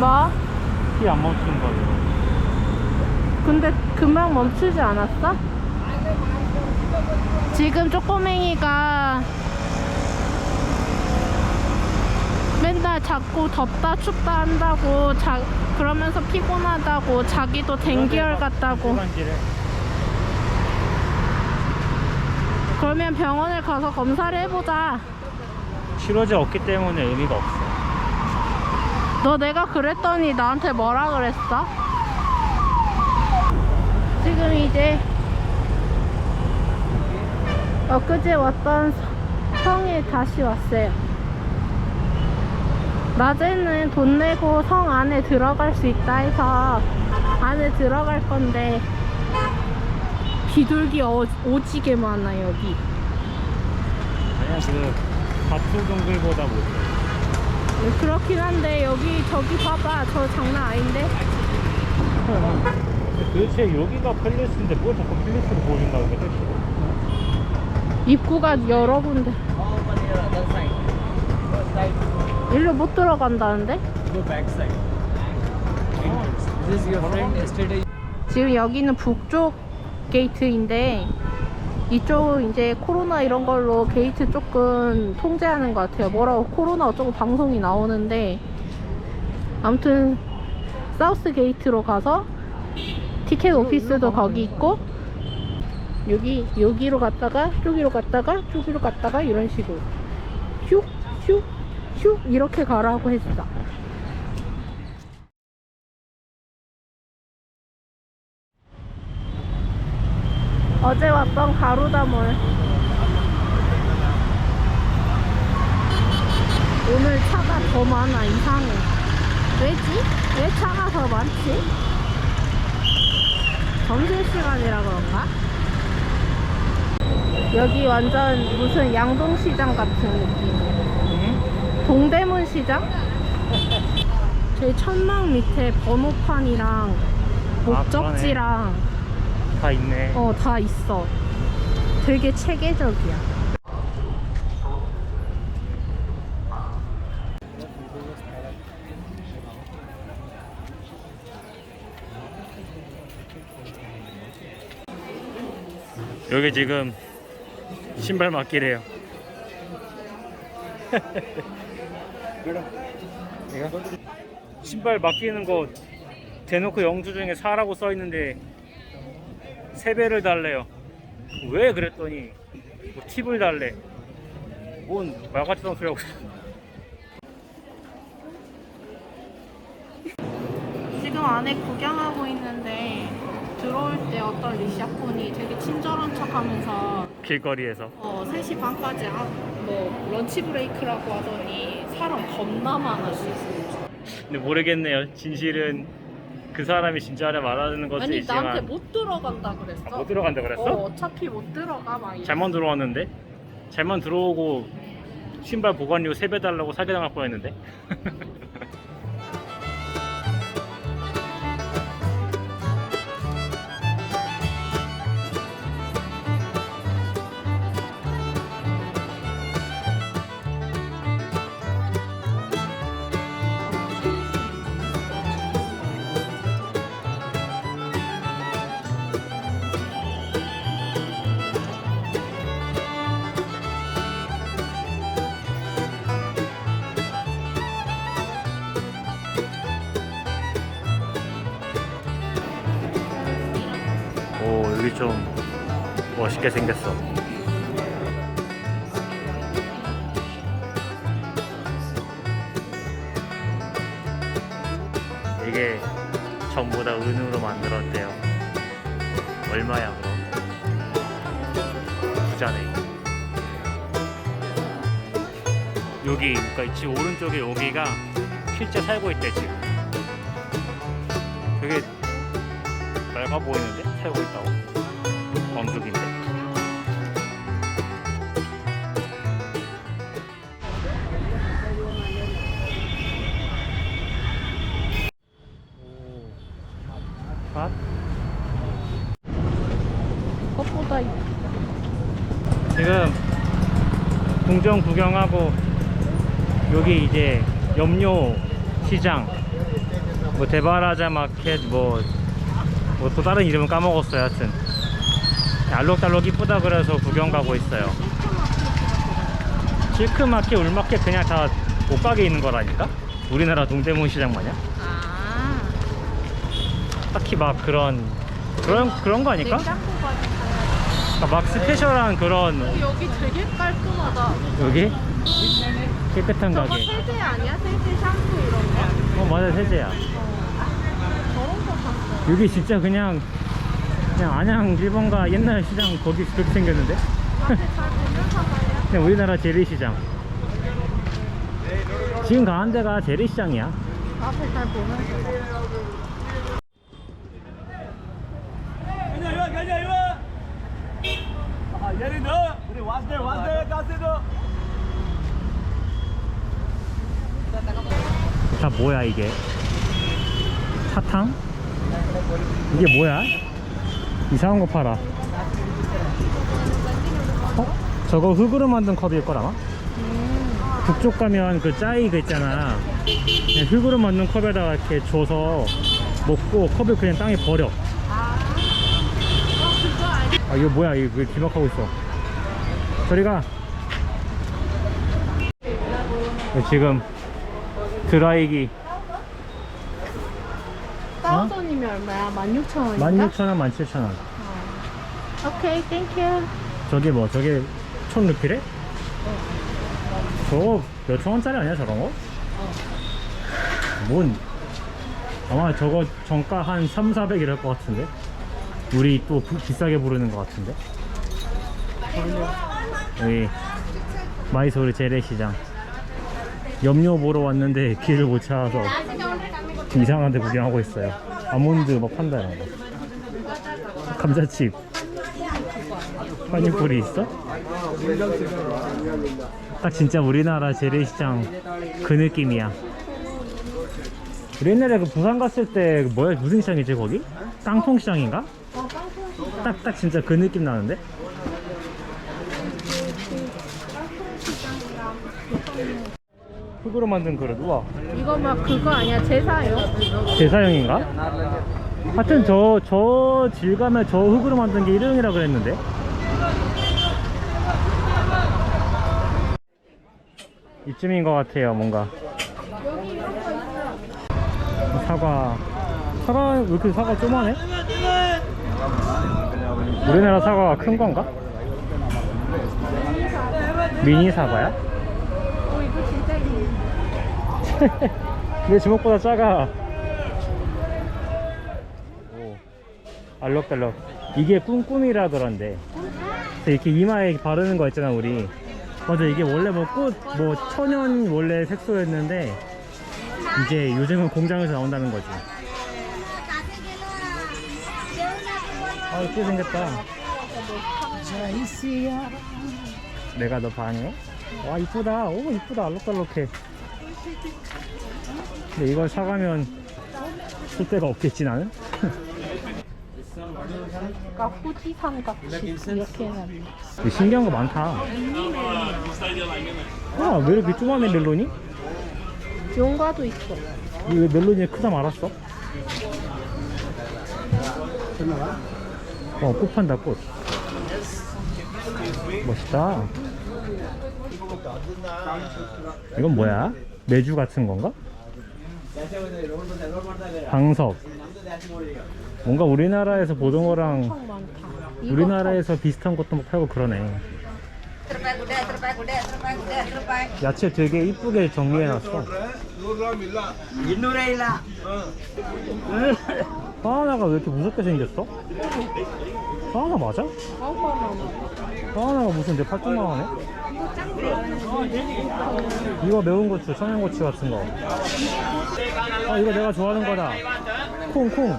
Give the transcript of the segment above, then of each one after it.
뭐? 피안 멈춘 거죠. 근데 금방 멈추지 않았어? 지금 쪼꼬맹이가 맨날 자꾸 덥다 춥다 한다고 자, 그러면서 피곤하다고 자기도 댕기열 같다고 그러면 병원을 가서 검사를 해보자 치료제 없기 때문에 의미가 없어. 너 내가 그랬더니 나한테 뭐라 그랬어? 지금 이제 엊그제 왔던 성에 다시 왔어요. 낮에는 돈 내고 성 안에 들어갈 수 있다 해서 안에 들어갈 건데 비둘기 어, 오지게 많아 여기. 아니야 그 다투 동굴보다 못해. 네, 그렇긴 한데 여기 저기 봐봐. 저 장난 아닌데? 도대체 여기가 팰리스인데 뭘 자꾸 팰리스로 보여준다고 그래? 입구가 여러 군데. 일로 못 들어간다는데? 지금 여기는 북쪽 게이트인데 이쪽은 이제 코로나 이런 걸로 게이트 조금 통제하는 것 같아요. 뭐라고 코로나 어쩌고 방송이 나오는데 아무튼 사우스 게이트로 가서 티켓 오피스도 거기 있고 여기 여기로 갔다가 저기로 갔다가 저기로 갔다가 이런 식으로 슉슉슉 이렇게 가라고 했어. 어제 왔던 가루다몰 오늘 차가 더 많아 이상해 왜지? 왜 차가 더 많지? 점심시간이라 그런가? 여기 완전 무슨 양동시장 같은 느낌이야 동대문 시장? 저희 천막 밑에 번호판이랑 목적지랑 다 있네. 어, 다 있어. 되게 체계적이야. 여기 지금 신발 맡기래요. 신발 맡기는 거 대놓고 영수증에 사라고 써 있는데 세 배를 달래요. 왜 그랬더니 뭐 팁을 달래. 뭔 말같이 던 소리 하고 있어. 지금 안에 구경하고 있는데 들어올 때 어떤 리샤분이 되게 친절한 척 하면서 길거리에서 어, 3시 반까지 아, 뭐 런치 브레이크라고 하더니 사람 겁나 많아. 근데 모르겠네요. 진실은 그 사람이 진짜를 말하는 것은 아니 있지만 나한테 못 들어간다 그랬어. 아, 못 들어간다 그랬어? 어, 어차피 못 들어가 막 이래. 잘못 들어왔는데 잘못 들어오고 신발 보관료 세배 달라고 사기당할 뻔했는데 멋있게 생겼어. 이게 전부 다 은으로 만들었대요. 얼마야 그럼? 부자네. 여기 그러니까 이집 오른쪽에 여기가 실제 살고 있대 지금. 되게 맑아 보이는데? 살고 있다고? 왕족인데 지금 궁정 구경하고 여기 이제 염료 시장 뭐 데바라자 마켓 뭐뭐또 다른 이름은 까먹었어요 하여튼 알록달록 이쁘다 그래서 구경 가고 있어요 실크마켓 울마켓 그냥 다 옷가게 있는 거라니까 우리나라 동대문 시장 마냥 아. 딱히 막 그런 그런 그런 거 아닐까? 냉장고 막 스페셜한 그런 거. 여기 되게 깔끔하다. 여기 깨끗한 저거 가게 세제 아니야? 세제 샴푸 이런 거? 어 맞아 세제야 저런 거 봤어. 여기 진짜 그냥 그냥 안양 일본가 옛날 시장 거기 그렇게 생겼는데 앞에 잘 보면서 가야. 그냥 우리나라 재래시장 지금 가는 데가 재래시장이야 앞에 잘 보면서 가. 다 뭐야 이게 사탕? 이게 뭐야? 이상한 거 팔아 어? 저거 흙으로 만든 컵일 거라나? 북쪽 가면 그 짜이 그 있잖아 그냥 흙으로 만든 컵에다가 이렇게 줘서 먹고 컵을 그냥 땅에 버려 아 이거 뭐야 이거 왜 기막하고 있어 저리가 지금 드라이기 사우전이면 얼마야? 16,000원인가? 16,000원, 17,000원 오케이, 땡큐. 저게 뭐 저게 천 루피래? 저거 몇천 원짜리 아니야 저런 거? 뭔 아마 저거 정가 한 3, 400 이럴 것 같은데 우리 또 부- 비싸게 부르는 것 같은데 여기 마이소르 재래시장 염료 보러 왔는데 길을 못 찾아서 이상한 데 구경하고 있어요 아몬드 막 판다 이런 거 감자칩 파인애플이 있어? 딱 진짜 우리나라 재래시장 그 느낌이야. 우리 옛날에 그 부산 갔을 때 뭐야 무슨 시장이지 거기? 깡통시장인가? 딱딱 진짜 그 느낌 나는데? 흙으로 만든 그릇 우와 이거 막 그거 아니야? 제사요? 제사형인가? 하여튼 저, 저 질감에 저 흙으로 만든 게 일회용이라 그랬는데 이쯤인 것 같아요 뭔가 사과 사과 왜 이렇게 사과 조만해? 우리나라 사과가 큰 건가? 미니 사과야? 내 주먹보다 작아. 오, 알록달록. 이게. 그래서 이렇게 이마에 바르는 거 있잖아, 우리. 맞아, 이게 원래 뭐 꽃, 뭐 천연 원래 색소였는데, 이제 요즘은 공장에서 나온다는 거지. 아, 이쁘게 생겼다. 내가 너 반해? 와, 이쁘다. 오, 이쁘다. 알록달록해. 근데 이걸 사가면 쓸 데가 없겠지 나는? 그러니까 후지산 같이 이렇게 해놨네. 신기한 거 많다 와, 왜 이렇게 조그마해 멜론이? 용과도 있어. 이왜 멜론이 크다 말았어? 어, 꽃 판다, 꽃. 멋있다. 이건 뭐야? 메주 같은 건가? 방석. 뭔가 우리나라에서 보던 거랑 우리나라에서 비슷한 것도 막 팔고 그러네. 야채 되게 이쁘게 정리해놨어. 바나나가 왜 이렇게 무섭게 생겼어? 바나나 맞아? 바나나. 바나나가 무슨 내 팔뚝만 하네? 이거 매운 고추, 청양고추 같은 거. 아, 이거 내가 좋아하는 거다. 콩, 콩.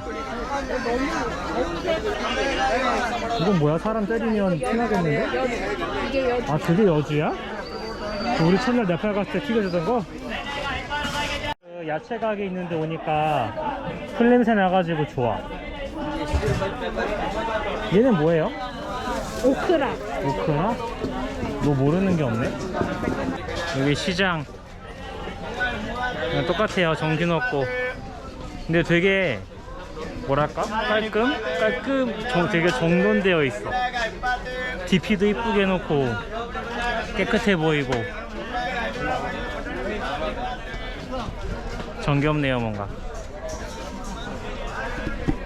이건 뭐야? 사람 때리면 티나겠는데? 아, 그게 여주야? 그 우리 첫날 네팔 갔을 때 튀겨주던 거? 그 야채 가게 있는데 오니까 풀 냄새 나가지고 좋아. 얘는 뭐예요? 오크라. 오크나? 뭐 모르는 게 없네. 여기 시장. 똑같아요. 정신 없고. 근데 되게 뭐랄까 깔끔 깔끔 정- 되게 정돈되어 있어 DP도 이쁘게 해놓고 깨끗해 보이고 정겹네요 뭔가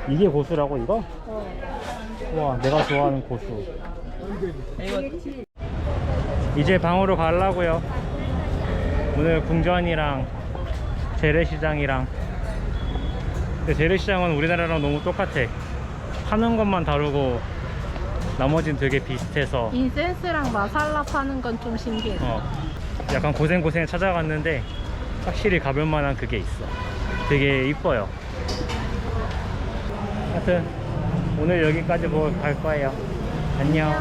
이게 고수라고 이거? 와 내가 좋아하는 고수 이 제 방으로 가려고요. 오늘 궁전이랑 재래시장이랑. 근데 재래시장은 우리나라랑 너무 똑같아. 파는 것만 다르고 나머진 되게 비슷해서. 인센스랑 마살라 파는 건 좀 신기해. 어, 약간 고생고생 찾아갔는데 확실히 가볼 만한 그게 있어. 되게 이뻐요. 하여튼 오늘 여기까지 보고 갈 거예요. 안녕